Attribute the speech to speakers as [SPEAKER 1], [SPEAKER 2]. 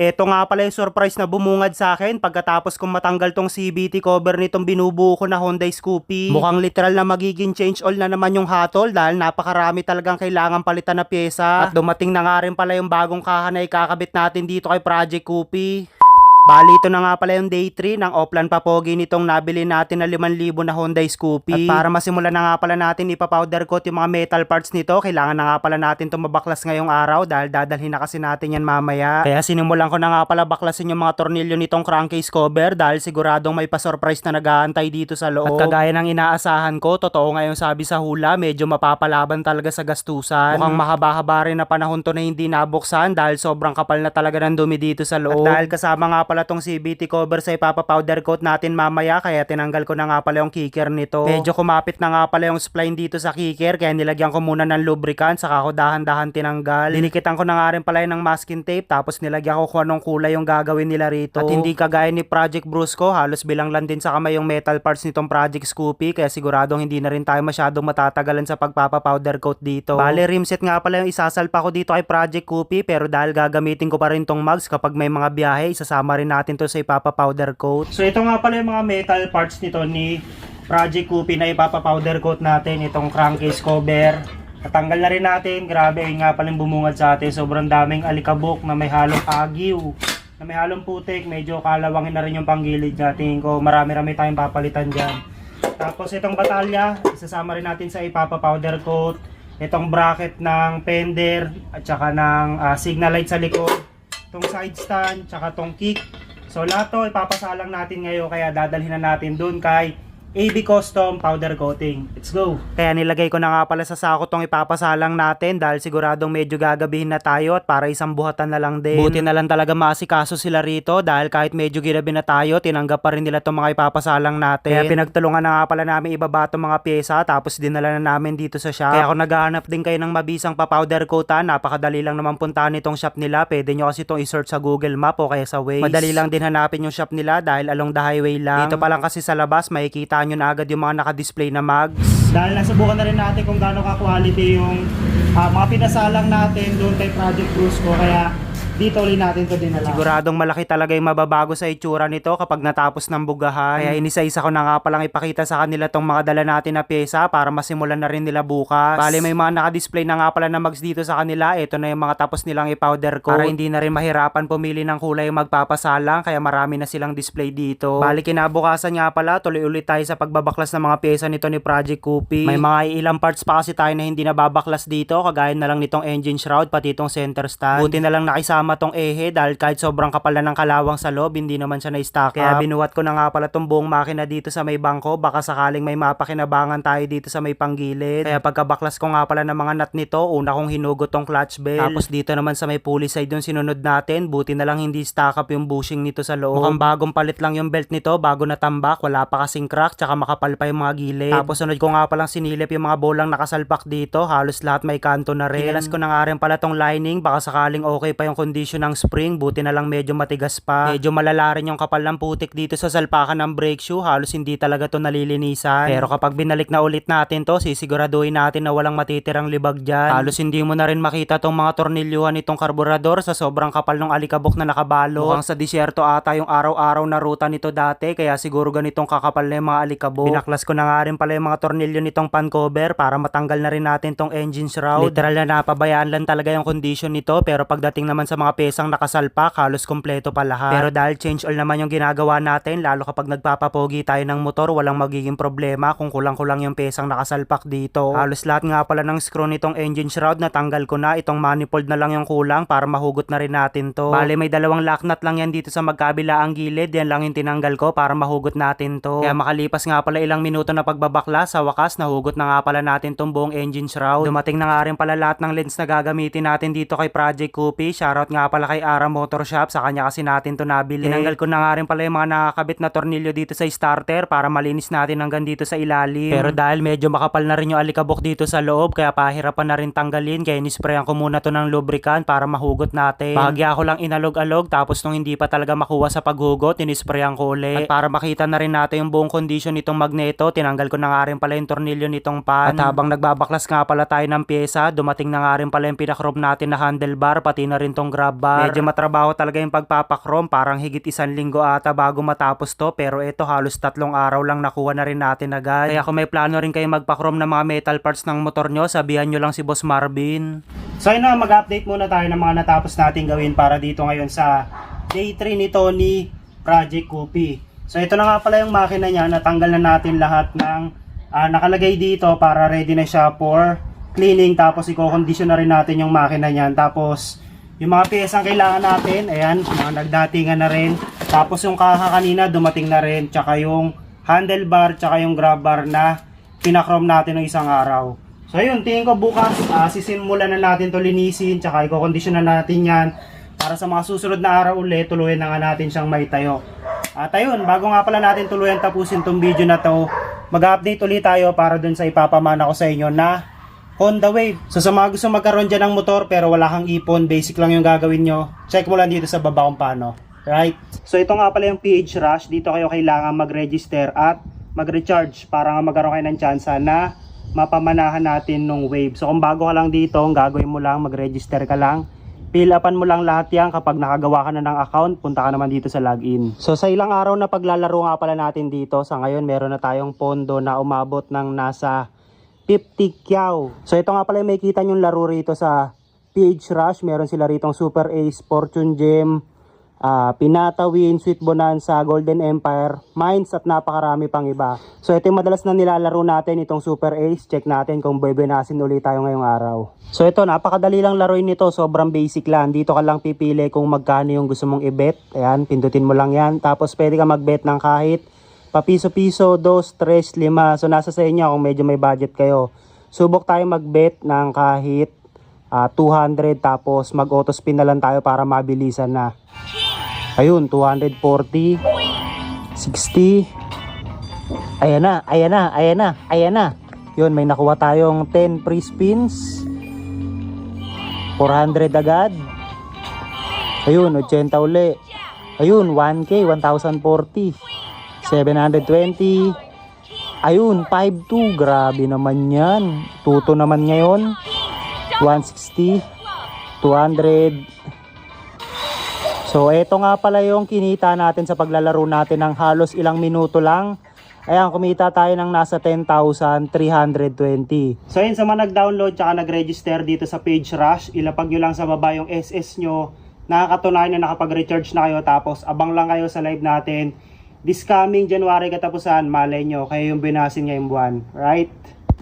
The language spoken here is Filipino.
[SPEAKER 1] Eto nga pala yung surprise na bumungad sa akin pagkatapos kong matanggal tong CVT cover nitong binubuo ko na Hyundai Scoopy. Mukhang literal na magiging change all na naman yung hatol dahil napakarami talagang kailangan palitan na pyesa. At dumating na nga rin pala yung bagong kaha na ikakabit natin dito kay Project Coopy. Bali, ito na nga pala yung day 3 ng Oplan Papogi nitong nabili natin na 5,000 na Hyundai Scoopy. At para masimulan na nga pala natin ipapowder coat yung mga metal parts nito, kailangan na nga pala natin itong mabaklas ngayong araw dahil dadalhin na kasi natin yan mamaya. Kaya sinimulan ko na nga pala baklasin yung mga tornilyo nitong crankcase cover dahil siguradong may pa-surprise na nag-aantay dito sa loob. At kagaya ng inaasahan ko, totoo nga yung sabi sa hula, medyo mapapalaban talaga sa gastusan. Mukhang mahaba-haba rin na panahon to na hindi nabuksan dahil sobrang kapal na talaga ng dumi dito sa loob. At dahil kasama nga pala tong CBT cover sa ipapa-powder coat natin mamaya kaya tinanggal ko na nga pala yung kicker nito. Medyo kumapit na nga pala yung spline dito sa kicker kaya nilagyan ko muna ng lubricant saka ako dahan-dahan tinanggal. Dinikitan ko na nga rin pala ng masking tape tapos nilagyan ko kung anong kulay yung gagawin nila rito. At hindi kagaya ni Project Brusco, halos bilang lang din sa kamay yung metal parts nitong Project Scoopy kaya siguradong hindi na rin tayo masyadong matatagalan sa pagpapa-powder coat dito. Bale, rimset nga pala yung isasalpa ko dito kay Project Coopy pero dahil gagamitin ko pa rin tong mugs kapag may mga biyahe, isasama rin natin to sa ipapa-powder coat. So ito nga pala yung mga metal parts nito ni Project Coopy na ipapa-powder coat natin, itong crankcase cover. Natanggal na rin natin, grabe yun nga palang bumungad sa atin, sobrang daming alikabok na may halong agiw, na may halong putik, medyo kalawangin na rin yung panggilid niya. Tingin ko marami-rami tayong papalitan dyan. Tapos itong batalya, isasama rin natin sa ipapa-powder coat. Itong bracket ng fender at saka ng ah, signal light sa likod. Itong side stand, tsaka itong kick. So lahat to ipapasalang natin ngayon kaya dadalhin na natin dun kay AB Custom Powder Coating. Let's go! Kaya nilagay ko na nga pala sa sako tong ipapasalang natin dahil siguradong medyo gagabihin na tayo at para isang buhatan na lang din. Buti na lang talaga maasikaso sila rito dahil kahit medyo ginabi na tayo, tinanggap pa rin nila tong mga ipapasalang natin. Kaya pinagtulungan na nga pala namin ibaba tong mga pyesa tapos dinala na namin dito sa shop. Kaya kung naghahanap din kayo ng mabisang pa-powder coatan, napakadali lang naman puntahan itong shop nila. Pwede nyo kasi itong i-search sa Google Map o kaya sa Waze. Madali lang din hanapin yung shop nila dahil along the highway lang. Dito pa lang kasi sa labas, makikita nyo na agad yung mga naka-display na mags. Dahil nasubukan na rin natin kung gaano ka-quality yung ah, mga pinasalang natin doon kay Project Brusco. Kaya dito ulit natin to dinala. Siguradong malaki talaga yung mababago sa itsura nito kapag natapos ng bugahan. Kaya inisa-isa ko na nga palang ipakita sa kanila tong mga dala natin na pyesa para masimulan na rin nila bukas. Bale may mga naka-display na nga pala na mags dito sa kanila. Ito na yung mga tapos nilang i-powder coat. Para hindi na rin mahirapan pumili ng kulay yung magpapasalang kaya marami na silang display dito. Bali kinabukasan nga pala tuloy ulit tayo sa pagbabaklas ng mga pyesa nito ni Project Coopy. May mga ilang parts pa kasi tayo na hindi nababaklas dito kagaya na lang nitong engine shroud pati itong center stand. Buti na lang nakisama tong ehe dahil kahit sobrang kapal na ng kalawang sa loob hindi naman siya na-stack Kaya binuwat ko na nga pala tong buong makina dito sa may bangko baka sakaling may mapakinabangan tayo dito sa may panggilid. Kaya pagkabaklas ko nga pala ng mga nut nito, una kong hinugot tong clutch bell. Tapos dito naman sa may pulley side yung sinunod natin, buti na lang hindi stack up yung bushing nito sa loob. Mukhang bagong palit lang yung belt nito, bago natambak, wala pa kasing crack, tsaka makapal pa yung mga gilid. Tapos sunod ko nga palang sinilip yung mga bolang nakasalpak dito, halos lahat may kanto na rin. Kinalas ko na nga rin pala tong lining, baka sakaling okay pa yung condition ng spring, buti na lang medyo matigas pa. Medyo malala rin yung kapal ng putik dito sa salpakan ng brake shoe, halos hindi talaga to nalilinisan. Pero kapag binalik na ulit natin to, sisiguraduhin natin na walang matitirang libag dyan. Halos hindi mo na rin makita tong mga tornilyuhan nitong karburador sa sobrang kapal ng alikabok na nakabalo. Mukhang sa disyerto ata yung araw-araw na ruta nito dati, kaya siguro ganitong kakapal na yung mga alikabok. Binaklas ko na nga rin pala yung mga tornilyo nitong pan cover para matanggal na rin natin tong engine shroud. Literal na napabayaan lang talaga yung condition nito, pero pagdating naman sa mga pesang nakasalpak, halos kompleto pa lahat. Pero dahil change oil naman yung ginagawa natin, lalo kapag nagpapapogi tayo ng motor, walang magiging problema kung kulang-kulang yung pesang nakasalpak dito. Halos lahat nga pala ng screw nitong engine shroud natanggal ko na, itong manifold na lang yung kulang para mahugot na rin natin to. Bale may dalawang lock nut lang yan dito sa magkabila ang gilid, yan lang yung tinanggal ko para mahugot natin to. Kaya makalipas nga pala ilang minuto na pagbabakla, sa wakas nahugot na nga pala natin tong buong engine shroud. Dumating na nga rin pala lahat ng lens na gagamitin natin dito kay Project Coopy. Shoutout nga pala kay Ara Motor Shop, sa kanya kasi natin to nabili. Tinanggal ko na nga rin pala yung mga nakakabit na tornilyo dito sa starter para malinis natin hanggang dito sa ilalim. Pero dahil medyo makapal na rin yung alikabok dito sa loob, kaya pahirapan na rin tanggalin. Kaya nisprayan ko muna to ng lubricant para mahugot natin. Bahagya ko lang inalog-alog tapos nung hindi pa talaga makuha sa paghugot, inisprayan ko ulit. At para makita na rin natin yung buong condition nitong magneto, tinanggal ko na nga rin pala yung tornilyo nitong pan. At habang nagbabaklas nga pala tayo ng pyesa, dumating na nga rin pala yung pinakrob natin na handlebar, pati na rin tong
[SPEAKER 2] bar. Medyo matrabaho talaga yung pagpapakrom, parang higit isang linggo ata bago matapos to, pero ito halos tatlong araw lang nakuha na rin natin agad. Kaya kung may plano rin kayo magpakrom ng mga metal parts ng motor nyo, sabihan nyo lang si Boss Marvin. So yun na, mag-update muna tayo ng mga natapos natin gawin para dito ngayon sa day 3 ni Tony Project Coopy. So ito na nga pala yung makina niya, natanggal na natin lahat ng ah, nakalagay dito para ready na siya for cleaning tapos i-condition na rin natin yung makina niyan tapos yung mga piyesang kailangan natin ayan mga nagdatingan na rin. Tapos yung kaha kanina dumating na rin. Tsaka yung handlebar tsaka yung grab bar na pinakrom natin ng isang araw. So yun tingin ko bukas ah, sisimulan na natin to linisin tsaka i-condition na natin yan. Para sa mga susunod na araw ulit tuluyan na nga natin siyang maitayo at ayun, bago nga pala natin tuluyan tapusin tong video na to, mag-update ulit tayo para dun sa ipapamana ko sa inyo na Honda Wave. So sa mga gusto magkaroon dyan ng motor pero wala kang ipon, basic lang yung gagawin nyo, check mo lang dito sa baba kung paano. Right? So ito nga pala yung PH Rush, dito kayo kailangan mag-register at mag-recharge para nga magkaroon kayo ng tsansa na mapamanahan natin nung wave. So kung bago ka lang dito, ang gagawin mo lang, mag-register ka lang. Fill upan mo lang lahat yan kapag nakagawa ka na ng account, punta ka naman dito sa login. So sa ilang araw na paglalaro nga pala natin dito, sa ngayon meron na tayong pondo na umabot ng nasa 50 kyaw. So ito nga pala yung may kita yung laro rito sa PH Rush. Meron sila rito Super Ace, Fortune Gem, ah, Pinata Win, Sweet Bonanza, Golden Empire, Mines at napakarami pang iba. So ito yung madalas na nilalaro natin itong Super Ace. Check natin kung bebenasin ulit tayo ngayong araw. So ito napakadali lang laruin nito. Sobrang basic lang. Dito ka lang pipili kung magkano yung gusto mong i-bet. Ayan, pindutin mo lang yan. Tapos pwede ka mag-bet ng kahit papiso-piso, dos, tres, lima. So nasa sa inyo kung medyo may budget kayo. Subok tayo mag-bet ng kahit ah, 200 tapos mag-auto spin na lang tayo para mabilisan na. Ayun, 240, 60. Ayan na, ayan na, ayan na, ayan na. Yun, may nakuha tayong 10 free spins. 400 agad. Ayun, 80 uli. Ayun, 1K, 1,040. 720. Ayun, 5-2. Grabe naman yan. Tuto naman ngayon. 160. 200. So, eto nga pala yung kinita natin sa paglalaro natin ng halos ilang minuto lang. Ayan, kumita tayo ng nasa 10,320. So, yun sa mga nag-download tsaka nag-register dito sa Page Rush, ilapag nyo lang sa baba yung SS nyo. Nakakatunayan na nakapag-recharge na kayo tapos abang lang kayo sa live natin. This coming January katapusan, malay nyo, kayo yung binasin ngayong buwan. Right?